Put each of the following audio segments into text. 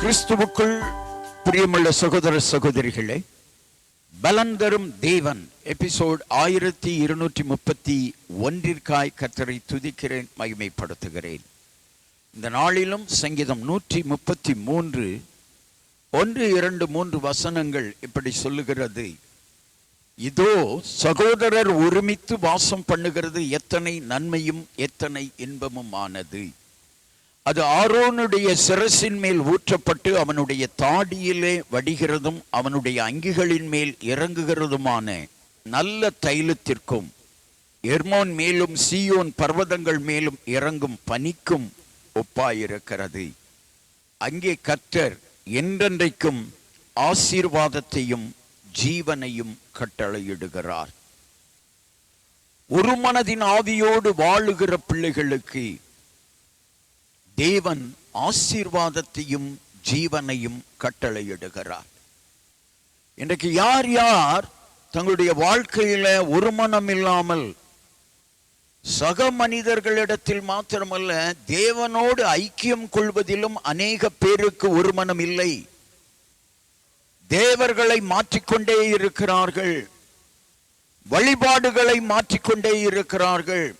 கிறிஸ்துவுக்குள் பிரியமுள்ள சகோதர சகோதரிகளே பலன் தரும் தேவன். எபிசோட் ஆயிரத்தி இருநூற்றி முப்பத்தி ஒன்றிற்காய் கத்தரை துதிக்கிறேன் மகிமைப்படுத்துகிறேன். இந்த நாளிலும் சங்கீதம் நூற்றி முப்பத்தி மூன்று ஒன்று இரண்டு மூன்று வசனங்கள் இப்படி சொல்லுகிறது. இதோ சகோதரர் ஒருமித்து வாசம் பண்ணுகிறது எத்தனை நன்மையும் எத்தனை இன்பமும் ஆனது அது ஆரோனுடைய சிரசின் மேல் ஊற்றப்பட்டு அவனுடைய தாடியிலே வடிகிறதும் அவனுடைய அங்கிகளின் மேல் இறங்குகிறதுமான நல்ல தைலத்திற்கும் எர்மோன் மேலும் சீயோன் பர்வதங்கள் மேலும் இறங்கும் பனிக்கும் ஒப்பாயிருக்கிறது. அங்கே கத்தர் என்றென்றைக்கும் ஆசீர்வாதத்தையும் ஜீவனையும் கட்டளையிடுகிறார். ஒரு மனதின் ஆவியோடு வாழுகிற பிள்ளைகளுக்கு தேவன் ஆசீர்வாதத்தையும் ஜீவனையும் கட்டளையிடுகிறார். இன்றைக்கு யார் யார் தங்களுடைய வாழ்க்கையில ஒரு மனம் இல்லாமல் சக மனிதர்களிடத்தில் மாத்திரமல்ல தேவனோடு ஐக்கியம் கொள்வதிலும் அநேக பேருக்கு ஒரு மனம் இல்லை. தேவர்களை மாற்றிக்கொண்டே இருக்கிறார்கள். வழிபாடுகளை மாற்றிக்கொண்டே இருக்கிறார்கள்.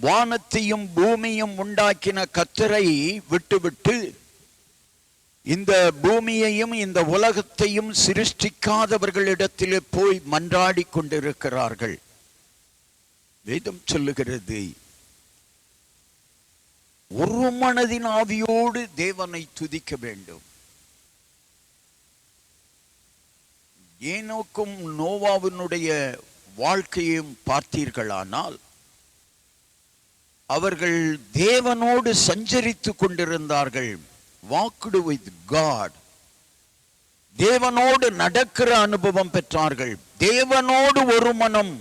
வானத்தையும் பூமியும் உண்டாக்கின கத்தரை விட்டுவிட்டு இந்த பூமியையும் இந்த உலகத்தையும் சிருஷ்டிக்காதவர்களிடத்திலே போய் மன்றாடி கொண்டிருக்கிறார்கள். வேதம் சொல்லுகிறது ஒரு மனதின் ஆவியோடு தேவனை துதிக்க வேண்டும். ஏனோக்கும் நோவாவினுடைய வாழ்க்கையும் பார்த்தீர்களானால் அவர்கள் தேவனோடு சஞ்சரித்து கொண்டிருந்தார்கள். வாக்குடு வித் காட் தேவனோடு நடக்கிற அனுபவம் பெற்றார்கள். தேவனோடு ஒரு மனம்.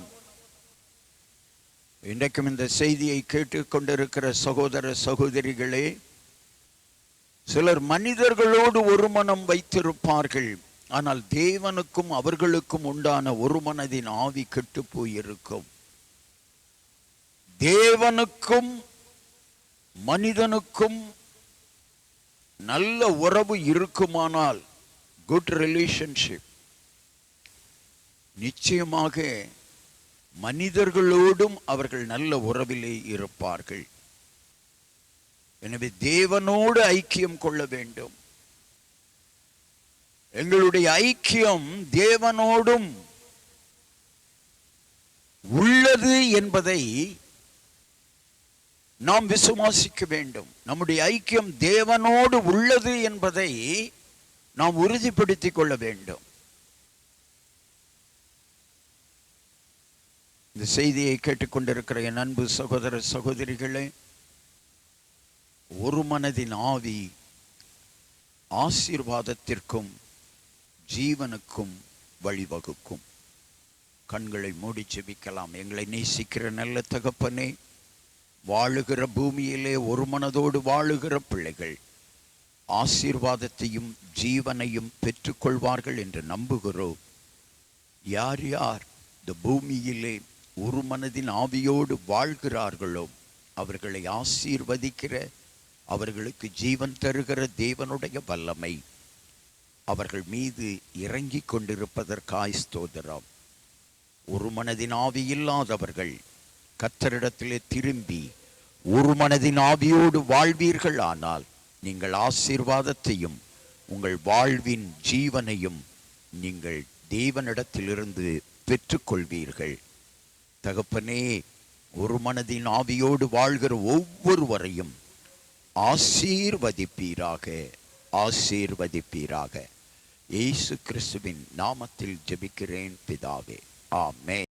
இன்றைக்கும் இந்த செய்தியை கேட்டுக்கொண்டிருக்கிற சகோதர சகோதரிகளே சிலர் மனிதர்களோடு ஒரு மனம் வைத்திருப்பார்கள். ஆனால் தேவனுக்கும் அவர்களுக்கும் உண்டான ஒரு மனதின் ஆவி கெட்டு போயிருக்கும். தேவனுக்கும் மனிதனுக்கும் நல்ல உறவு இருக்குமானால் குட் ரிலேஷன்ஷிப் நிச்சயமாக மனிதர்களோடும் அவர்கள் நல்ல உறவிலே இருப்பார்கள். எனவே தேவனோடு ஐக்கியம் கொள்ள வேண்டும். எங்களுடைய ஐக்கியம் தேவனோடும் உள்ளது என்பதை நாம் விசுவாசிக்க வேண்டும். நம்முடைய ஐக்கியம் தேவனோடு உள்ளது என்பதை நாம் உறுதிப்படுத்திக் கொள்ள வேண்டும். இந்த செய்தியை கேட்டுக்கொண்டிருக்கிற என் அன்பு சகோதர சகோதரிகளே ஒரு மனதின் ஆவி ஆசீர்வாதத்திற்கும் ஜீவனுக்கும் வழிவகுக்கும். கண்களை மூடி செபிக்கலாம் எங்களை நேசிக்கிற நல்ல தகப்பனே வாழுகிற பூமியிலே ஒரு மனதோடு வாழுகிற பிள்ளைகள் ஆசீர்வாதத்தையும் ஜீவனையும் பெற்றுக்கொள்வார்கள் என்று நம்புகிறோம். யார் யார் இந்த பூமியிலே ஒரு மனதின் ஆவியோடு வாழ்கிறார்களோ அவர்களை ஆசீர்வதிக்கிற அவர்களுக்கு ஜீவன் தருகிற தேவனுடைய வல்லமை அவர்கள் மீது இறங்கி கொண்டிருப்பதற்காய் ஸ்தோதரம் ஒரு மனதின் ஆவி இல்லாதவர்கள் கத்தரிடத்திலே திரும்பி ஒரு மனதின் ஆவியோடு வாழ்வீர்கள் ஆனால் நீங்கள் ஆசீர்வாதத்தையும் உங்கள் வாழ்வின் ஜீவனையும் நீங்கள் தேவனிடத்திலிருந்து பெற்றுக்கொள்வீர்கள். தகப்பனே ஒரு மனதின் ஆவியோடு வாழ்கிற ஒவ்வொருவரையும் ஆசீர்வதிப்பீராக ஆசீர்வதிப்பீராக. இயேசு கிறிஸ்துவின் நாமத்தில் ஜெபிக்கிறேன் பிதாவே. ஆமே